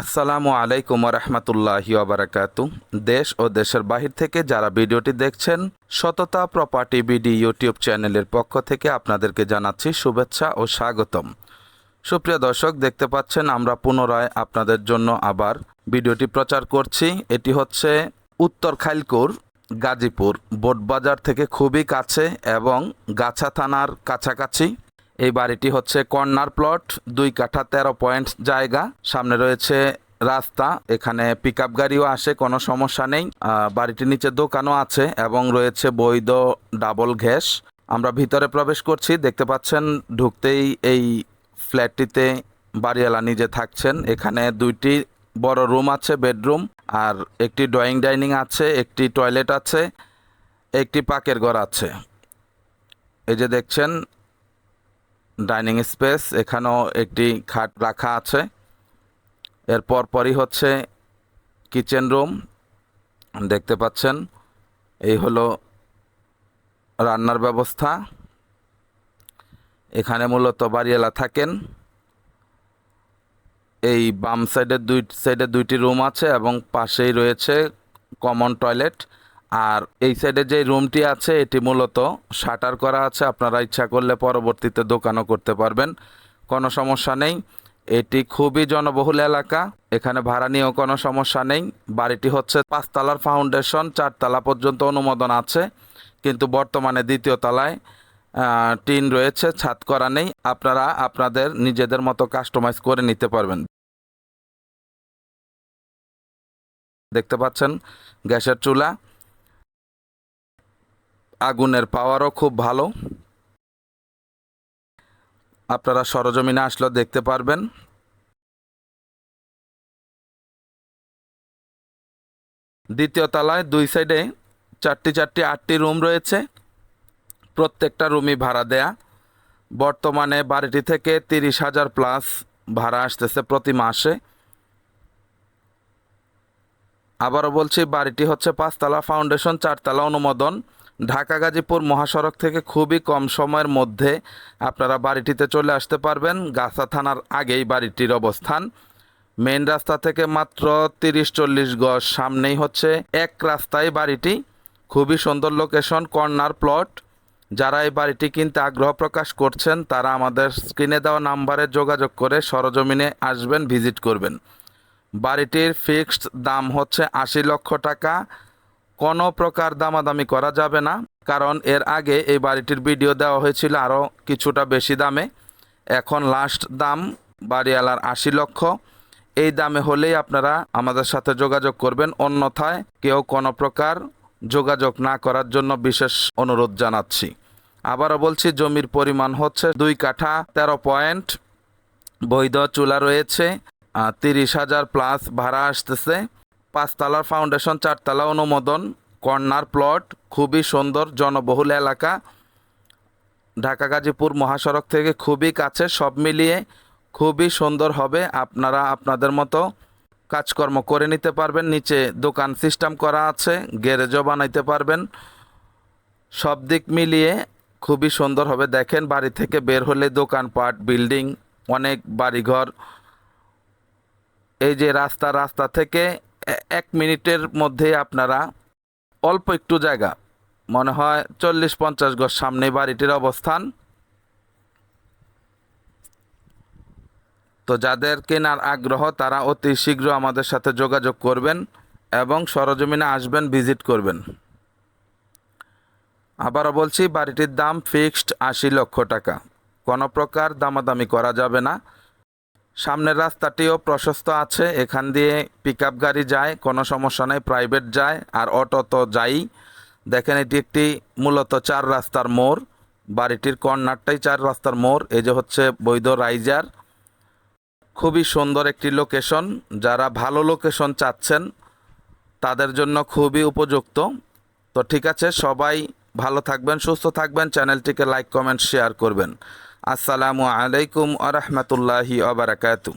আসসালামু আলাইকুম রহমতুল্লাহি ওবরাকাতু দেশ ও দেশের বাহির থেকে যারা ভিডিওটি দেখছেন, সততা প্রপার্টি বিডি ইউটিউব চ্যানেলের পক্ষ থেকে আপনাদেরকে জানাচ্ছি শুভেচ্ছা ও স্বাগতম। সুপ্রিয় দর্শক, দেখতে পাচ্ছেন আমরা পুনরায় আপনাদের জন্য আবার ভিডিওটি প্রচার করছি। এটি হচ্ছে উত্তর খাইলকুর, গাজীপুর, বোটবাজার থেকে খুবই কাছে এবং গাছা থানার কাছাকাছি। এই বাড়িটি হচ্ছে কর্নার প্লট, দুই কাঠা তেরো পয়েন্ট জায়গা, সামনে রয়েছে রাস্তা, এখানে পিক গাড়িও আসে, কোনো সমস্যা নেই। বাড়িটির নিচে দোকানও আছে এবং রয়েছে বৈধ ডাবল ঘ্যাস আমরা ভিতরে প্রবেশ করছি, দেখতে পাচ্ছেন ঢুকতেই এই ফ্ল্যাটটিতে বাড়িওয়ালা নিজে থাকছেন। এখানে দুইটি বড় রুম আছে, বেডরুম, আর একটি ড্রয়িং ডাইনিং আছে, একটি টয়লেট আছে, একটি পাকের ঘর আছে। এই যে দেখছেন ডাইনিং স্পেস, এখানেও একটি খাট রাখা আছে। এর পরপরই হচ্ছে কিচেন রুম, দেখতে পাচ্ছেন। এই হলো রান্নার ব্যবস্থা। এখানে মূলত বাড়িওয়ালা থাকেন। এই বাম সাইডে দুই, সাইডে দুইটি রুম আছে এবং পাশেই রয়েছে কমন টয়লেট। আর এই সাইডে যে রুমটি আছে, এটি মূলত শাটার করা আছে। আপনারা ইচ্ছা করলে পরবর্তীতে দোকানও করতে পারবেন। কোনো সমস্যা নেই। এটি খুবই জনবহুল এলাকা। এখানে ভাড়া নিয়েও কোনো সমস্যা নেই। বাড়িটি হচ্ছে পাঁচতলার ফাউন্ডেশন। চারতলা পর্যন্ত অনুমোদন আছে। কিন্তু বর্তমানে দ্বিতীয় তলায় টিন রয়েছে, ছাদ করা নেই। আপনারা আপনাদের নিজেদের মতো কাস্টমাইজ করে নিতে পারবেন। দেখতে পাচ্ছেন গ্যাসের চুলা। আগুনের পাওয়ারও খুব ভালো। আপনারা সরজমিনে আসলে দেখতে পারবেন। দ্বিতীয় তলায় দুই সাইডে চারটি চারটি আটটি রুম রয়েছে। প্রত্যেকটা রুমই ভাড়া দেয়া। বর্তমানে বাড়িটি থেকে তিরিশ হাজার প্লাস ভাড়া আসতেছে প্রতি মাসে। আবারও বলছি, বাড়িটি হচ্ছে পাঁচতলা, ফাউন্ডেশন, চারতলা অনুমোদন। ঢাকা গাজীপুর মহাসড়ক থেকে খুবই কম সময়ের মধ্যে আপনারা বাড়িটিতে চলে আসতে পারবেন। গাছা থানার আগেই বাড়িটির অবস্থান। মেইন রাস্তা থেকে মাত্র তিরিশ চল্লিশ গজ সামনেই হচ্ছে এক রাস্তায় বাড়িটি। খুবই সুন্দর লোকেশন, কর্নার প্লট। যারা এই বাড়িটি কিনতে আগ্রহ প্রকাশ করছেন, তারা আমাদের স্ক্রিনে দেওয়া নাম্বারে যোগাযোগ করে সরজমিনে আসবেন, ভিজিট করবেন। বাড়িটির ফিক্সড দাম হচ্ছে আশি লক্ষ টাকা। কোনো প্রকার দামাদামি করা যাবে না, কারণ এর আগে এই বাড়িটির ভিডিও দেওয়া হয়েছিল আরও কিছুটা বেশি দামে। এখন লাস্ট দাম বাড়িওয়ালার আশি লক্ষ। এই দামে হলেই আপনারা আমাদের সাথে যোগাযোগ করবেন, অন্যথায় কেউ কোনো প্রকার যোগাযোগ না করার জন্য বিশেষ অনুরোধ জানাচ্ছি। আবারও বলছি, জমির পরিমাণ হচ্ছে দুই কাঠা তেরো পয়েন্ট, বৈধ চুলা রয়েছে তিরিশ হাজার প্লাস ভাড়া আসতেছে। পাঁচতলার ফাউন্ডেশন, চারতলা অনুমোদন, কর্নার প্লট, খুবই সুন্দর, জনবহুল এলাকা। ঢাকা, গাজীপুর মহাসড়ক থেকে খুবই কাছে, সব মিলিয়ে খুবই সুন্দর হবে। আপনারা আপনাদের মতো কাজকর্ম করে নিতে পারবেন। নিচে দোকান সিস্টেম করা আছে, গ্যারেজও বানাইতে পারবেন। সব দিক মিলিয়ে খুবই সুন্দর হবে। দেখেন, বাড়ি থেকে বের হলে দোকানপাট, বিল্ডিং, অনেক বাড়িঘর। এই যে রাস্তা রাস্তা থেকে এক মিনিটের মধ্যে আপনারা অল্প একটু জায়গা, মনে হয় চল্লিশ পঞ্চাশ গজ সামনে বাড়িটির অবস্থান। তো যাদের কেনার আগ্রহ, তারা অতি শীঘ্র আমাদের সাথে যোগাযোগ করবেন এবং সরজমিনে আসবেন, ভিজিট করবেন। আবারও বলছি, বাড়িটির দাম ফিক্সড আশি লক্ষ টাকা। কোনো প্রকার দামাদামি করা যাবে না। সামনের রাস্তাটিও প্রশস্ত আছে, এখান দিয়ে পিক গাড়ি যায়, কোনো সমস্যা নেই প্রাইভেট যায়, আর অটো তো যাই দেখেন, এটি একটি মূলত চার রাস্তার মোড়, বাড়িটির কর্নারটাই চার রাস্তার মোড়, এই যে হচ্ছে বৈধ রাইজার খুবই সুন্দর একটি লোকেশন যারা ভালো লোকেশন চাচ্ছেন, তাদের জন্য খুবই উপযুক্ত। তো ঠিক আছে, সবাই ভালো থাকবেন, সুস্থ থাকবেন, চ্যানেলটিকে লাইক কমেন্ট শেয়ার করবেন। আসসালামু আলাইকুম আ রহমতুল্লাহি আবরাকাতু